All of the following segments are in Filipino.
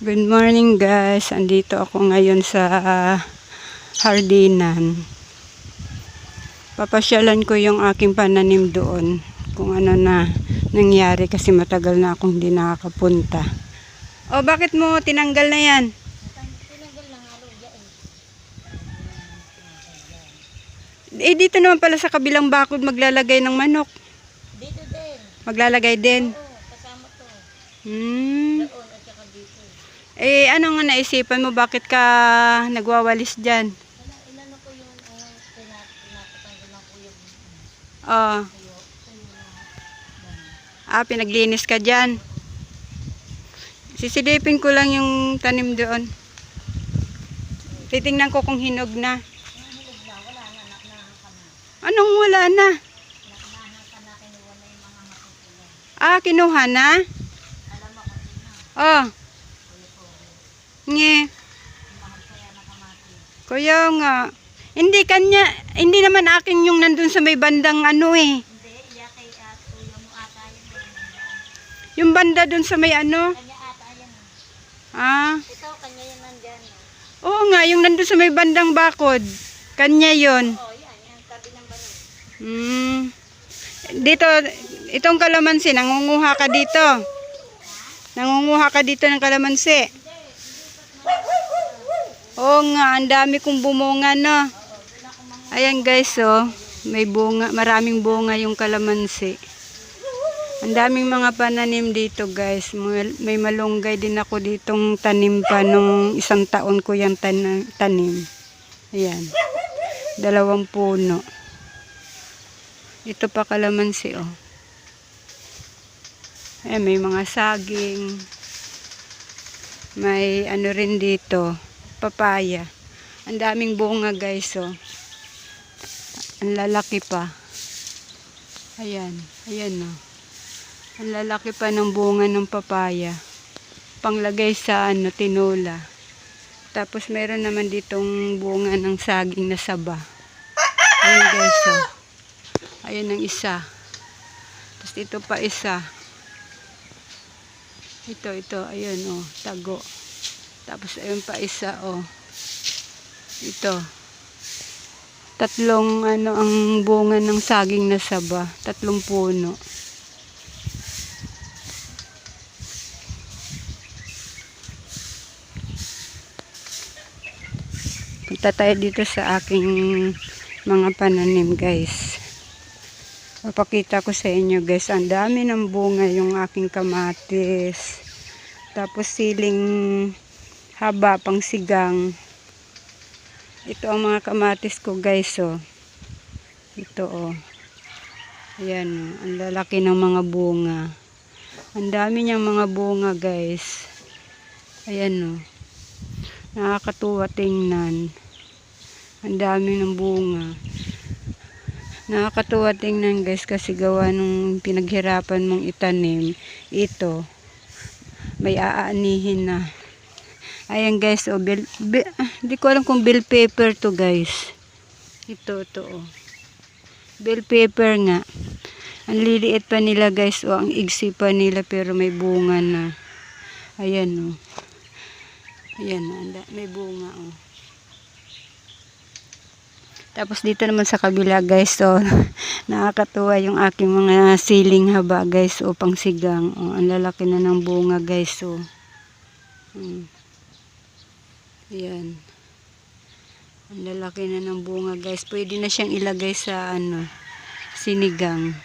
Good morning guys. Andito ako ngayon sa Hardinan. Papasyalan ko yung aking pananim doon. Kung ano na nangyari kasi matagal na akong hindi nakakapunta. O bakit mo tinanggal na yan? Eh dito naman pala sa kabilang bakod maglalagay ng manok. Dito din. Maglalagay din. Oo, kasama to. Hmm. Doon at saka dito. Eh ano nga naisipan mo bakit ka nagwawalis dyan? Wala, inano ko yung uh, pinat pinapatanggal lang ko yung Oh. Tuyo na. Ah, pinaglinis ka dyan. Sisilipin ko lang yung tanim doon. Titingnan ko kung hinog na. Na, na, na na. Anong wala na? Na, na, na. Ah, kinuha na? Oh. Nge. Kaya nga. Hindi kanya, hindi naman akin yung nandun sa may bandang ano eh. Hindi, iya kay at kuya mo ata yun. Yung banda dun sa may ano. Kanya ata yan. eh. Ah, Ito, kanya yan nandyan. eh. oo nga, yung nandun sa may bandang bakod. Kanya yon. Oo, yan. Yan, tabi ng balon. Hmm. Dito, itong kalamansi, nangunguha ka dito. Nangunguha ka dito ng kalamansi. Oo nga, ang dami kong bumunga, no? Ayan guys, oh. May bunga, maraming bunga yung kalamansi. Ang daming mga pananim dito guys. May malunggay din ako ditong tanim pa nung isang taon ko yung tan- tanim. Ayan. Dalawang puno. Ito pa kalamansi, oh. Eh, may mga saging. May ano rin dito, papaya. Ang daming bunga, guys, oh. Ang lalaki pa. Ayan, ayan, oh. Ang lalaki pa ng bunga ng papaya. Panglagay sa ano, tinola. Tapos meron naman ditong bunga ng saging na saba. Ayan, guys, oh. Ayan ang isa. Tapos ito pa isa. Ito, ito. Ayan, oh. Tago. Tapos ayun pa isa, oh. Ito. Tatlong, ano, ang bunga ng saging na saba. Tatlong puno. Punta tayo dito sa aking mga pananim, guys. Papakita ko sa inyo guys, ang dami ng bunga yung aking kamatis. Tapos siling haba pang sigang. Ito ang mga kamatis ko guys oh. Ito oh. Ayan oh, ang lalaki ng mga bunga. Ang dami niyang mga bunga guys. Ayan oh. Nakakatuwa tingnan. Ang dami ng bunga. Nakakatuwa tingnan guys kasi gawa nung pinaghirapan mong itanim. Ito, may aanihin na. Ayan guys, oh, bill, bi- ah, di ko alam kung bill paper to guys. Ito, ito oh. Bill paper nga. Ang liliit pa nila guys, oh, ang igsi pa nila pero may bunga na. Ayan oh. Ayan, oh, anda- may bunga oh. Tapos dito naman sa kabila guys, so nakakatuwa yung aking mga siling haba guys, o pang sigang. O, ang lalaki na ng bunga guys, so. Hmm. Ayan. Ang lalaki na ng bunga guys. Pwede na siyang ilagay sa ano, sinigang.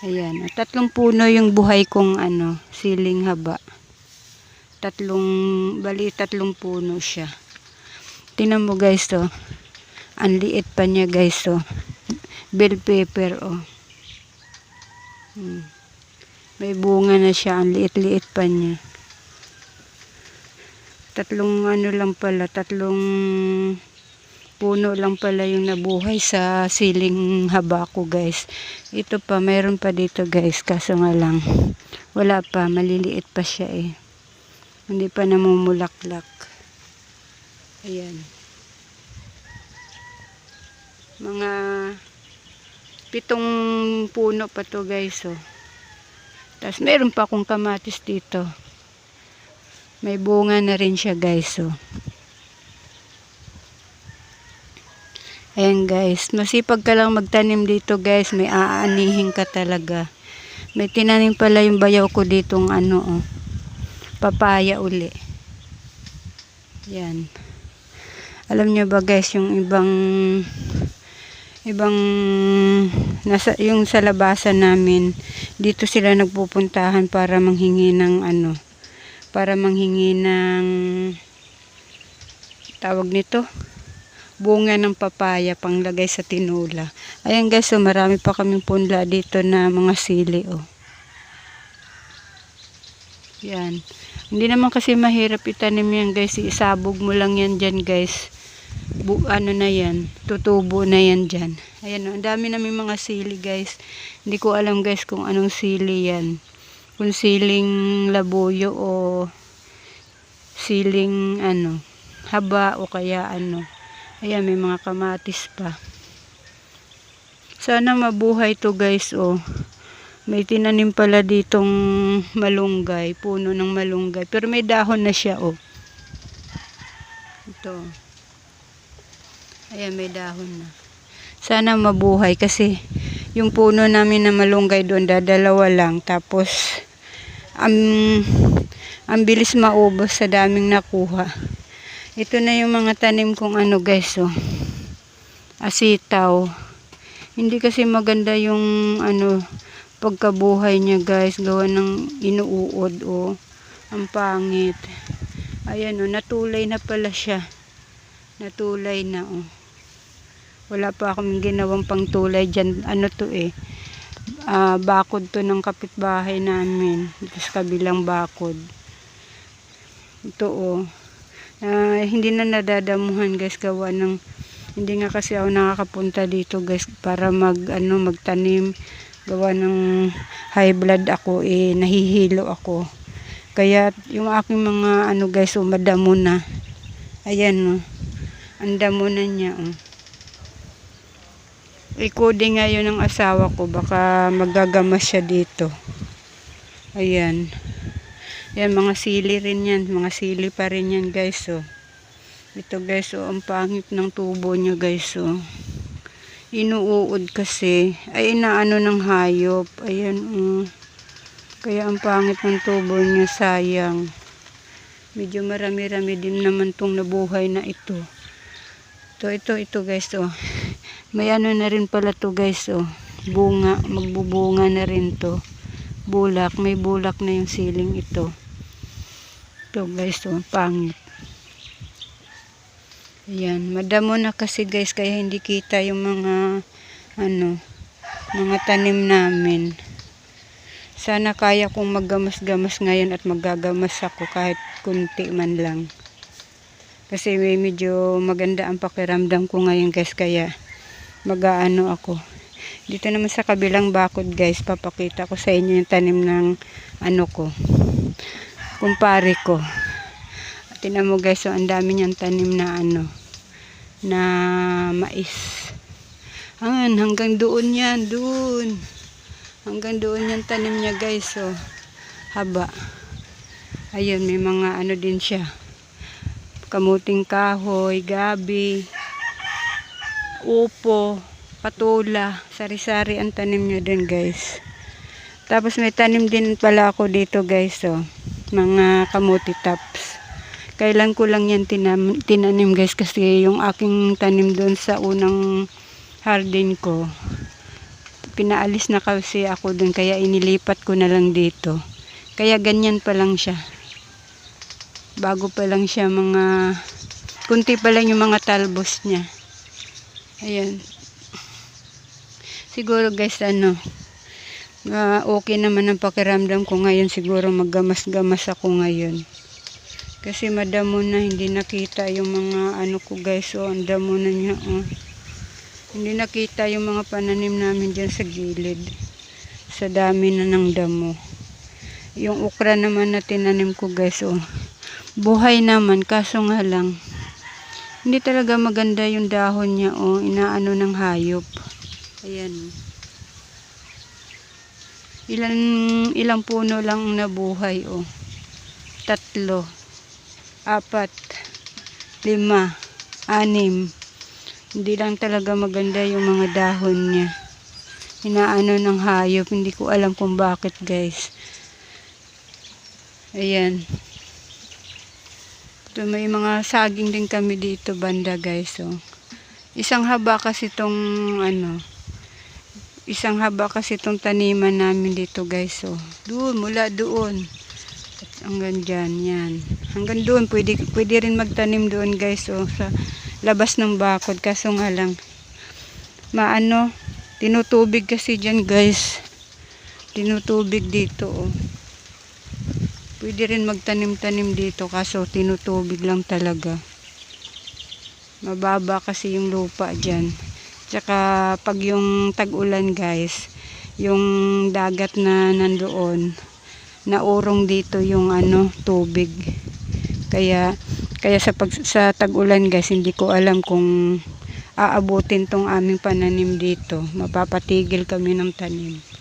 Ayan. At tatlong puno yung buhay kong ano, siling haba. Tatlong, bali tatlong puno siya. Tingnan mo guys to. Ang liit pa niya guys oh. Bell pepper oh. Hmm. May bunga na siya. Ang liit-liit pa niya. Tatlong ano lang pala. Tatlong puno lang pala yung nabuhay sa siling haba ko guys. Ito pa. Mayroon pa dito guys. Kaso nga lang. Wala pa. Maliliit pa siya eh. Hindi pa namumulaklak. Ayan mga pitong puno pa to guys oh. Tapos meron pa akong kamatis dito. May bunga na rin siya guys. Oh. Ayan guys, masipag ka lang magtanim dito guys, may aanihin ka talaga. May tinanim pala yung bayaw ko ditong ano oh, papaya uli. Yan. Alam niyo ba guys, yung ibang ibang nasa yung sa labasan namin dito sila nagpupuntahan para manghingi ng ano para manghingi ng tawag nito bunga ng papaya panglagay sa tinula. Ayan guys, so marami pa kaming punla dito na mga sili oh. Yan. Hindi naman kasi mahirap itanim yan guys. Isabog mo lang yan dyan guys. Bu ano na yan. Tutubo na yan dyan. Ayan oh. Ang dami namin mga sili guys. Hindi ko alam guys kung anong sili yan. Kung siling labuyo o siling ano haba o kaya ano. Ayan, may mga kamatis pa. Sana mabuhay to guys, oh. May tinanim pala ditong malunggay, puno ng malunggay. Pero may dahon na siya, oh. Ito. Ayan, may dahon na. Sana mabuhay kasi yung puno namin na malunggay doon, dadalawa lang. Tapos, ang, ang bilis maubos sa daming nakuha. Ito na yung mga tanim kong ano guys, oh. Asitaw. Hindi kasi maganda yung ano pagkabuhay niya guys, gawa ng inuuod oh. Ang pangit. Ayan oh, natulay na pala siya. Natulay na oh. Wala pa akong ginawang pangtulay diyan. Ano to eh. Ah bakod to ng kapitbahay namin. Dito sa kabilang bakod. Ito oh. Na hindi na nadadamuhan guys. Gawa ng hindi nga kasi ako nakakapunta dito guys para mag ano magtanim. Gawa ng high blood ako eh nahihilo ako. Kaya yung aking mga ano guys oh, madamo na. Ayan oh. Ang damo na niya oh ikode nga yun ng asawa ko baka magagamas siya dito ayan yan, mga sili rin yan. Mga sili pa rin yan, guys, oh. Ito, guys, oh, ang pangit ng tubo niya, guys, oh. Inuuod kasi. Ay, inaano ng hayop. Ayan, oh. Kaya ang pangit ng tubo niya, sayang. Medyo marami-rami din naman tong nabuhay na ito. Ito, ito, ito, guys, oh. May ano na rin pala to, guys, oh. Bunga, magbubunga na rin to bulak. May bulak na yung siling ito. Ito guys, oh, pangit. Ayan, madamo na kasi guys, kaya hindi kita yung mga, ano, mga tanim namin. Sana kaya kong maggamas-gamas ngayon at maggagamas ako kahit kunti man lang. Kasi may medyo maganda ang pakiramdam ko ngayon guys, kaya mag-aano ako. Dito naman sa kabilang bakod guys, papakita ko sa inyo yung tanim ng ano ko. Kumpare ko. Tinan mo guys, so ang dami niyang tanim na ano, na mais. Ayan, hanggang doon yan, doon. Hanggang doon yung tanim niya guys, so haba. Ayun, may mga ano din siya. Kamuting kahoy, gabi, upo, patula, sari-sari ang tanim niya din guys. Tapos may tanim din pala ako dito guys oh. Mga kamuti tops. Kailan ko lang yan tinam, tinanim guys kasi yung aking tanim doon sa unang hardin ko. Pinaalis na kasi ako doon kaya inilipat ko na lang dito. Kaya ganyan pa lang siya. Bago pa lang siya mga kunti pa lang yung mga talbos niya. Ayan, siguro guys ano uh, okay naman ang pakiramdam ko ngayon. Siguro maggamas-gamas ako ngayon. Kasi madamo na hindi nakita yung mga ano ko guys. Oh ang damo na niya oh. Hindi nakita yung mga pananim namin dyan sa gilid. Sa dami na ng damo. Yung ukra naman na tinanim ko guys oh. Buhay naman kaso nga lang hindi talaga maganda yung dahon niya oh inaano ng hayop Ayan. Ilan, ilang puno lang nabuhay, oh. Tatlo. apat, lima, anim. Hindi lang talaga maganda yung mga dahon niya. Inaano ng hayop. Hindi ko alam kung bakit guys. Ayan. Ito may mga saging din kami dito banda guys. So, isang haba kasi tong ano. Isang haba kasi tong taniman namin dito guys. So, doon mula doon. At hanggang dyan, yan. Hanggang doon, pwede, pwede rin magtanim doon guys. So, sa labas ng bakod. Kaso nga lang, maano, tinutubig kasi dyan guys. Tinutubig dito oh. Pwede rin magtanim-tanim dito kaso tinutubig lang talaga. Mababa kasi yung lupa dyan. Tsaka pag yung tag-ulan guys, yung dagat na nandoon, naurong dito yung ano, tubig. Kaya kaya sa pag sa tag-ulan guys, hindi ko alam kung aabutin tong aming pananim dito. Mapapatigil kami ng tanim.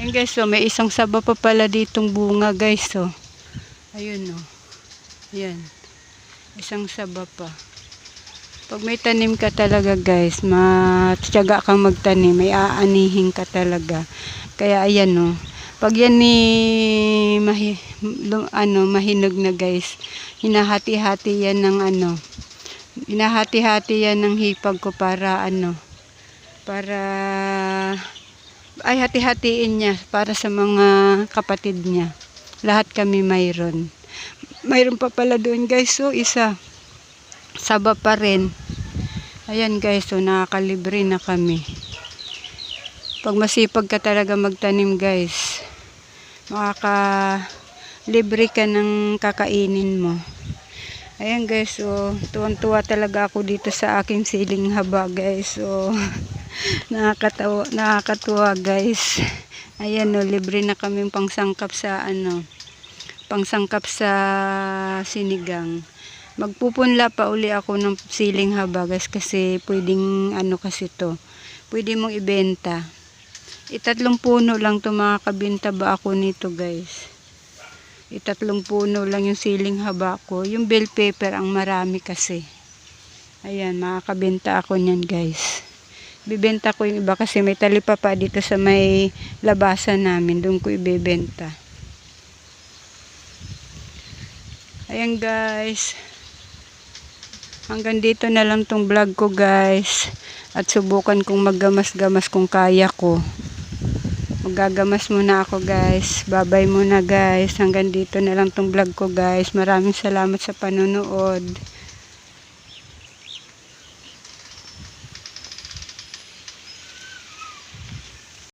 Ayun guys, so may isang saba pa pala ditong bunga guys, so. Ayun oh. Ayan. Isang saba pa. Pag may tanim ka talaga guys, matyaga kang magtanim, may aanihin ka talaga. Kaya ayan oh. Pag yan ni mahi, ano, mahinog na guys, hinahati-hati yan ng ano, hinahati-hati yan ng hipag ko para ano, para ay hati-hatiin niya para sa mga kapatid niya. Lahat kami mayroon. Mayroon pa pala doon guys, so isa. Saba pa rin. Ayan guys, so nakakalibre na kami. Pag masipag ka talaga magtanim guys, makaka-libre ka ng kakainin mo. Ayan guys, so tuwan-tuwa talaga ako dito sa aking siling haba guys. So nakakatawa, nakakatuwa guys. Ayan no, libre na kami pangsangkap sa ano, pangsangkap sa sinigang. Magpupunla pa uli ako ng siling haba guys kasi pwedeng ano kasi to. Pwede mong ibenta. Itatlong puno lang to makakabenta ba ako nito guys. Itatlong puno lang yung siling haba ko. Yung bell pepper ang marami kasi. Ayan, makakabenta ako niyan guys. Bibenta ko yung iba kasi may talipa pa dito sa may labasan namin. Doon ko ibebenta. Ayan guys. Hanggang dito na lang tong vlog ko guys. At subukan kong maggamas-gamas kung kaya ko. Magagamas muna ako guys. Babay muna guys. Hanggang dito na lang tong vlog ko guys. Maraming salamat sa panonood.